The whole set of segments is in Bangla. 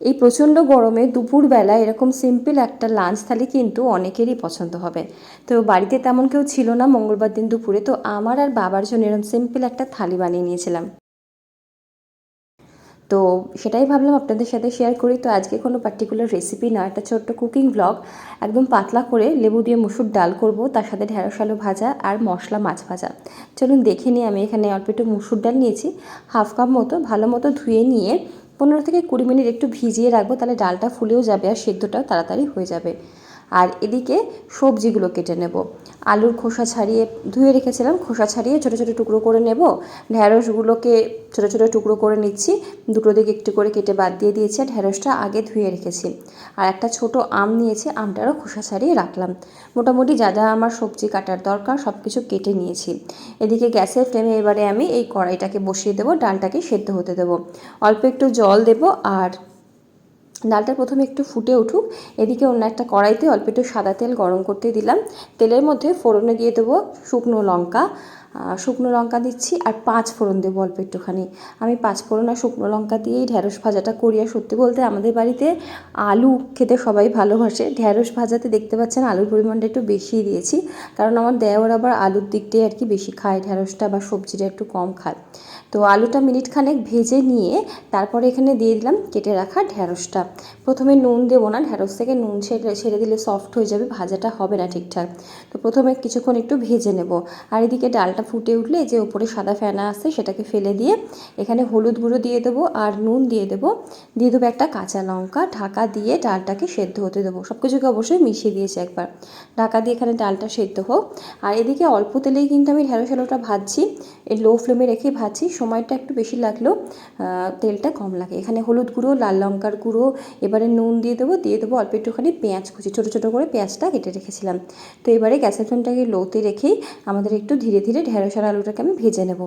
এই প্রচণ্ড গরমে দুপুরবেলা এরকম সিম্পল একটা লাঞ্চ থালি কিন্তু অনেকেরই পছন্দ হবে। তো বাড়িতে তেমন কেউ ছিল না মঙ্গলবার দিন দুপুরে, তো আমার আর বাবার জন্য এরকম সিম্পল একটা থালি বানিয়ে নিয়েছিলাম। তো সেটাই ভাবলাম আপনাদের সাথে শেয়ার করি। তো আজকে কোনো পার্টিকুলার রেসিপি না, একটা ছোট্ট কুকিং ব্লগ একদম পাতলা করে লেবু দিয়ে মুসুর ডাল করব, তার সাথে ঢেঁড়স আলু ভাজা আর মশলা মাছ ভাজা। চলুন দেখে নিই, আমি এখানে অল্প একটু মুসুর ডাল নিয়েছি, হাফ কাপ মতো, ভালো মতো ধুয়ে নিয়ে পনেরো থেকে কুড়ি মিনিট একটু ভিজিয়ে রাখব, তাহলে ডালটা ফুলেও যাবে আর সেদ্ধটাও তাড়াতাড়ি হয়ে যাবে। আর এদিকে সবজিগুলো কেটে নেব। আলুর খোসা ছাড়িয়ে, ধুয়ে রেখেছিলাম, খোসা ছাড়িয়ে ছোটো ছোটো টুকরো করে নেব। ঢ্যাঁড়সগুলোকে ছোটো ছোটো টুকরো করে নিচ্ছি। দুটো দিকে একটু করে কেটে বাদ দিয়ে দিয়েছি আর ঢ্যাঁড়সটা আগে ধুয়ে রেখেছি। আর একটা ছোট আম নিয়েছি, আমটারও খোসা ছাড়িয়ে রাখলাম। মোটামুটি যা যা আমার সবজি কাটার দরকার সব কিছু কেটে নিয়েছি। এদিকে গ্যাসের ফ্লেমে এবারে আমি এই কড়াইটাকে বসিয়ে দেবো, ডালটাকে সেদ্ধ হতে দেবো। অল্প একটু জল দেবো আর ডালটা প্রথমে একটু ফুটে উঠুক। এদিকে অন্য একটা কড়াইতে অল্প একটু সাদা তেল গরম করতে দিলাম। তেলের মধ্যে ফোড়নে দিয়ে দেবো শুকনো লঙ্কা। শুকনো লঙ্কা দিচ্ছি আর পাঁচ ফোড়ন দেবো অল্প একটুখানি। আমি পাঁচ ফোড়ন আর শুকনো লঙ্কা দিয়েই ঢ্যাঁড়স ভাজাটা করি। আর সত্যি বলতে আমাদের বাড়িতে আলু খেতে সবাই ভালোবাসে। ঢ্যাঁড়স ভাজাতে দেখতে পাচ্ছেন আলুর পরিমাণটা একটু বেশি দিয়েছি। কারণ আমার দেওয়ার আবার আলুর দিকটাই আর কি বেশি খায়। ঢ্যাঁড়সটা বা সবজিটা একটু কম খায়। তো আলুটা মিনিট খানেক ভেজে নিয়ে তারপরে এখানে দিয়ে দিলাম কেটে রাখা ঢ্যাঁড়সটা প্রথমে নুন দেবো না। ঢ্যাঁড়স থেকে নুন ছেড়ে ছেড়ে দিলে সফট হয়ে যাবে। ভাজাটা হবে না ঠিকঠাক। তো প্রথমে কিছুক্ষণ একটু ভেজে নেব। আর এদিকে ডালটা ফুটে উঠলে যে উপরে সাদা ফেনা আসছে সেটাকে ফেলে দিয়ে এখানে হলুদ গুঁড়ো দিয়ে দেবো আর নুন দিয়ে দেবো। দিয়ে দেবো একটা কাঁচা লঙ্কা, ঢাকা দিয়ে ডালটাকে সেদ্ধ হতে দেবো। সব কিছুকে অবশ্যই মিশিয়ে দিয়েছি একবার। ঢাকা দিয়ে এখানে ডালটা সেদ্ধ হোক। আর এদিকে অল্প তেলেই কিন্তু আমি ঢ্যাঁড়স আলুটা ভাজছি। এই লো ফ্লেমে রেখে ভাজছি। সময়টা একটু বেশি লাগলেও তেলটা কম লাগে। এখানে হলুদ গুঁড়ো, লাল লঙ্কার গুঁড়ো, এবারে নুন দিয়ে দেবো। দিয়ে দেবো অল্প একটুখানি পেঁয়াজ কুচি। ছোটো ছোটো করে পেঁয়াজটা কেটে রেখেছিলাম। তো এবারে গ্যাসের ফ্লেমটাকে লোতে রেখেই আমাদের একটু ধীরে ধীরে আর আলুটাকে আমি ভেজে নেব।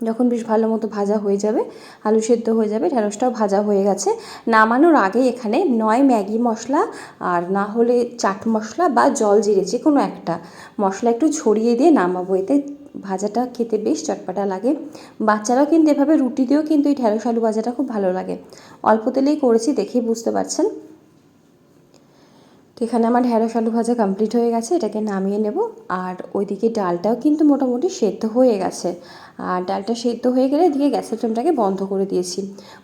যখন বেশ ভালো মতো ভাজা হয়ে যাবে, আলু সেদ্ধ হয়ে যাবে, ঢেঁড়সটাও ভাজা হয়ে গেছে। নামানোর আগে এখানে নয় ম্যাগি মশলা আর না হলে চাট মশলা বা জল জিরে, যে কোনো একটা মশলা একটু ছড়িয়ে দিয়ে নামাবো। এতে ভাজাটা খেতে বেশ চটপাটা লাগে। বাচ্চারাও কিন্তু এভাবে রুটি দিয়েও কিন্তু এই ঢেঁড়স আলু ভাজাটা খুব ভালো লাগে। অল্প তেলেই করেছি দেখেই বুঝতে পারছেন। তো এখানে আমার ঢেঁড়স আলু ভাজা কমপ্লিট হয়ে গেছে, এটাকে নামিয়ে নেব। আর ওইদিকে ডালটাও কিন্তু মোটামুটি সেদ্ধ হয়ে গেছে। আর ডালটা সেদ্ধ হয়ে গেলে এদিকে গ্যাসের ফ্লেমটাকে বন্ধ করে দিয়েছি।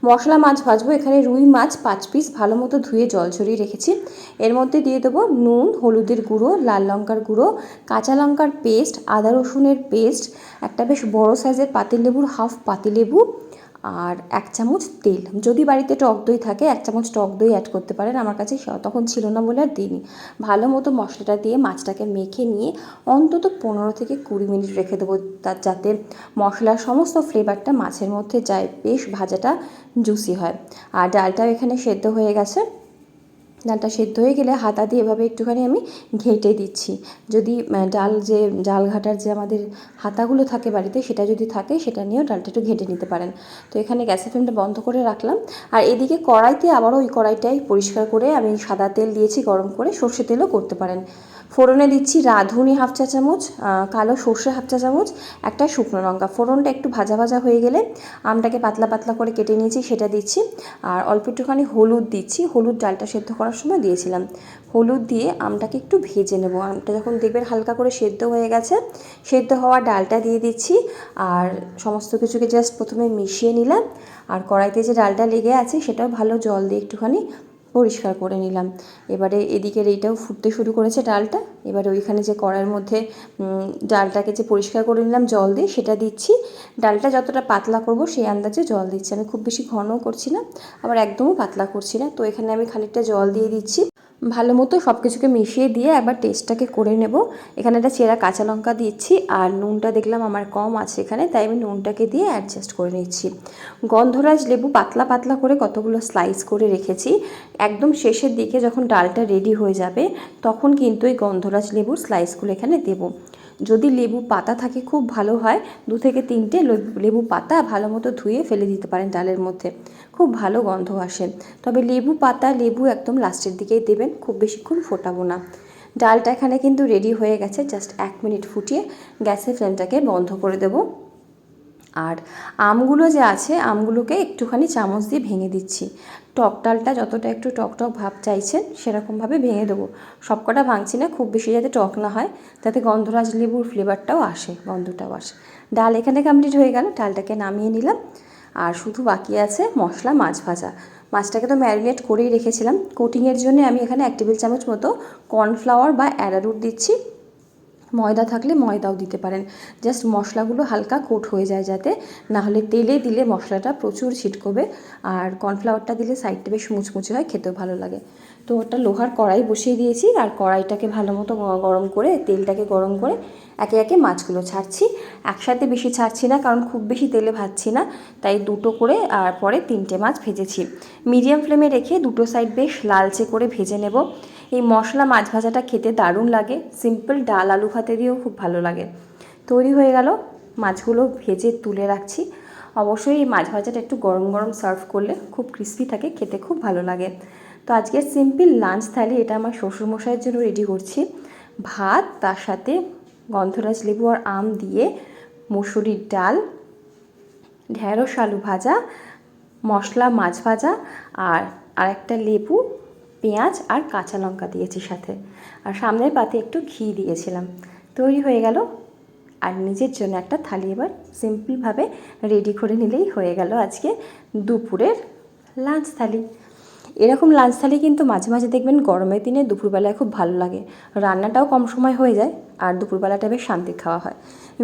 মশলা মাছ ভাজবো, এখানে রুই মাছ পাঁচ পিস ভালো মতো ধুয়ে জল ছড়িয়ে রেখেছি। এর মধ্যে দিয়ে দেবো নুন, হলুদের গুঁড়ো, লাল লঙ্কার গুঁড়ো, কাঁচা লঙ্কার পেস্ট আদা রসুনের পেস্ট একটা বেশ বড় সাইজের পাতিলেবুর হাফ পাতিলেবু আর এক চামচ তেল। যদি বাড়িতে টক দই থাকে, এক চামচ টক দই অ্যাড করতে পারেন। আমার কাছে তখন ছিল না বলে আর দিইনি। ভালো মতো মশলাটা দিয়ে মাছটাকে মেখে নিয়ে অন্তত পনেরো থেকে কুড়ি মিনিট রেখে দেবো। তার যাতে মশলার সমস্ত ফ্লেভারটা মাছের মধ্যে যায়। বেশ ভাজাটা জুসি হয়। আর ডালটাও এখানে সেদ্ধ হয়ে গেছে। ডালটা সেদ্ধ হয়ে গেলে হাতা দিয়ে এভাবে একটুখানি আমি ঘেঁটে দিচ্ছি। যদি ডাল যে, ডাল ঘাটার যে আমাদের হাতাগুলো থাকে বাড়িতে, সেটা যদি থাকে, সেটা নিয়েও ডালটা একটু ঘেঁটে নিতে পারেন। তো এখানে গ্যাসের ফ্লেমটা বন্ধ করে রাখলাম। আর এদিকে কড়াইতে আবারও ওই কড়াইটাই পরিষ্কার করে আমি সাদা তেল দিয়েছি, গরম করে সর্ষে তেলও করতে পারেন। ফোড়নে দিচ্ছি রাঁধুনি হাফ চা চামচ কালো সর্ষে হাফ চা চামচ, একটা শুকনো লঙ্কা। ফোড়নটা একটু ভাজা ভাজা হয়ে গেলে আমটাকে পাতলা পাতলা করে কেটে নিয়েছি, সেটা দিচ্ছি। আর অল্প একটুখানি হলুদ দিচ্ছি। হলুদ ডালটা সেদ্ধ করার সময় দিয়েছিলাম। হলুদ দিয়ে আমটাকে একটু ভেজে নেব। আমটা যখন দেখবেন হালকা করে সেদ্ধ হয়ে গেছে, সেদ্ধ হওয়া ডালটা দিয়ে দিচ্ছি। আর সমস্ত কিছুকে জাস্ট প্রথমে মিশিয়ে নিলাম। আর কড়াইতে যে ডালটা লেগে আছে, সেটাও ভালো জল দিয়ে একটুখানি পরিষ্কার করে নিলাম। এবারে এদিকের এইটাও ফুটতে শুরু করেছে ডালটা। এবারে ওইখানে যে কড়ার মধ্যে ডালটাকে যে পরিষ্কার করে নিলাম, জল দিয়ে সেটা দিচ্ছি। ডালটা যতটা পাতলা করব সেই আন্দাজে জল দিচ্ছি। আমি খুব বেশি ঘনও করছি না, আবার একদমও পাতলা করছি না। তো এখানে আমি খানিকটা জল দিয়ে দিচ্ছি। ভালো মতো সব কিছুকে মিশিয়ে দিয়ে একবার টেস্টটাকে করে নেব। এখানে একটা চেরা কাঁচা লঙ্কা দিচ্ছি আর নুনটা দেখলাম আমার কম আছে এখানে, তাই আমি নুনটাকে দিয়ে অ্যাডজাস্ট করে নিচ্ছি। গন্ধরাজ লেবু পাতলা পাতলা করে কতগুলো স্লাইস করে রেখেছি। একদম শেষের দিকে যখন ডালটা রেডি হয়ে যাবে, তখন কিন্তু এই গন্ধরাজ লেবুর স্লাইসগুলো এখানে দেবো। যদি লেবু পাতা থাকে খুব ভালো হয়, দু থেকে তিনটে লেবু পাতা ভালো মতো ধুয়ে ফেলে দিতে পারেন ডালের মধ্যে। খুব ভালো গন্ধ আসে। তবে লেবু পাতা, লেবু একদম লাস্টের দিকেই দেবেন, খুব বেশিক্ষণ ফোটাবো না। ডালটা এখানে কিন্তু রেডি হয়ে গেছে জাস্ট এক মিনিট ফুটিয়ে গ্যাসের ফ্লেমটাকে বন্ধ করে দেবো। আর আমগুলো যে আছে, আমগুলোকে একটুখানি চামচ দিয়ে ভেঙে দিচ্ছি। টক ডালটা যতটা একটু টক টক ভাব চাইছেন সেরকমভাবে ভেঙে দেবো। সবকটা ভাঙছি না, খুব বেশি যাতে টক না হয় তাতে গন্ধরাজ লেবুর ফ্লেভারটাও আসে, গন্ধটাও আসে। ডাল এখানে কমপ্লিট হয়ে গেল, ডালটাকে নামিয়ে নিলাম। আর শুধু বাকি আছে মশলা, মাছ ভাজা। মাছটাকে তো ম্যারিনেট করেই রেখেছিলাম। কোটিংয়ের জন্য আমি এখানে এক টেবিল চামচ মতো কর্নফ্লাওয়ার বা অ্যারারুট দিচ্ছি। ময়দা থাকলে ময়দাও দিতে পারেন। জাস্ট মশলাগুলো হালকা কোট হয়ে যায় যাতে না হলে তেলে দিলে মশলাটা প্রচুর ছিটকবে আর কর্নফ্লাওয়ারটা দিলে সাইডটা বেশ মুচমুচে হয়, খেতেও ভালো লাগে। তো ওটা লোহার কড়াই বসিয়ে দিয়েছি আর কড়াইটাকে ভালো মতো গরম করে, তেলটাকে গরম করে একে একে মাছগুলো ছাড়ছি। একসাথে বেশি ছাড়ছি না, কারণ খুব বেশি তেলে ভাজছি না, তাই দুটো করে আর পরে তিনটে মাছ ভেজেছি। মিডিয়াম ফ্লেমে রেখে দুটো সাইড বেশ লালচে করে ভেজে নেব। এই মশলা মাছ ভাজাটা খেতে দারুণ লাগে। সিম্পল ডাল আলু ভাতে দিয়েও খুব ভালো লাগে। তৈরি হয়ে গেল মাছগুলো ভেজে তুলে রাখছি। অবশ্যই এই মাছ ভাজাটা একটু গরম গরম সার্ভ করলে খুব ক্রিস্পি থাকে, খেতে খুব ভালো লাগে। তো আজকের সিম্পল লাঞ্চ থালি এটা আমার শ্বশুরমশাইয়ের জন্য রেডি করছি। ভাত, তার সাথে গন্ধরাজ লেবু আর আম দিয়ে মুসুরির ডাল, ঢেঁড়স আলু ভাজা, মশলা মাছ ভাজা আর আরেকটা লেবু পেঁয়াজ আর কাঁচা লঙ্কা দিয়েছি সাথে। আর সামনের পাতে একটু ঘি দিয়েছিলাম। তৈরি হয়ে গেল। আর নিজের জন্য একটা থালি এবার সিম্পলভাবে রেডি করে নিলেই হয়ে গেল আজকে দুপুরের লাঞ্চ থালি। এরকম লাঞ্চ থালি কিন্তু মাঝে মাঝে দেখবেন গরমের দিনে দুপুরবেলায় খুব ভালো লাগে। রান্নাটাও কম সময় হয়ে যায় আর দুপুরবেলাটা বেশ শান্তি খাওয়া হয়।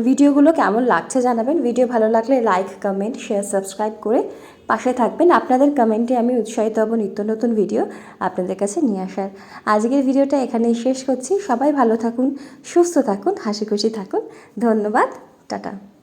ভিডিওগুলো কেমন লাগছে জানাবেন। ভিডিও ভালো লাগলে লাইক কমেন্ট শেয়ার সাবস্ক্রাইব করে পাশে থাকবেন। আপনাদের কমেন্টে আমি উৎসাহিত হব নিত্য নতুন ভিডিও আপনাদের কাছে নিয়ে আসার। আজকের ভিডিওটা এখানেই শেষ করছি। সবাই ভালো থাকুন, সুস্থ থাকুন হাসি খুশি থাকুন। ধন্যবাদ। টাটা।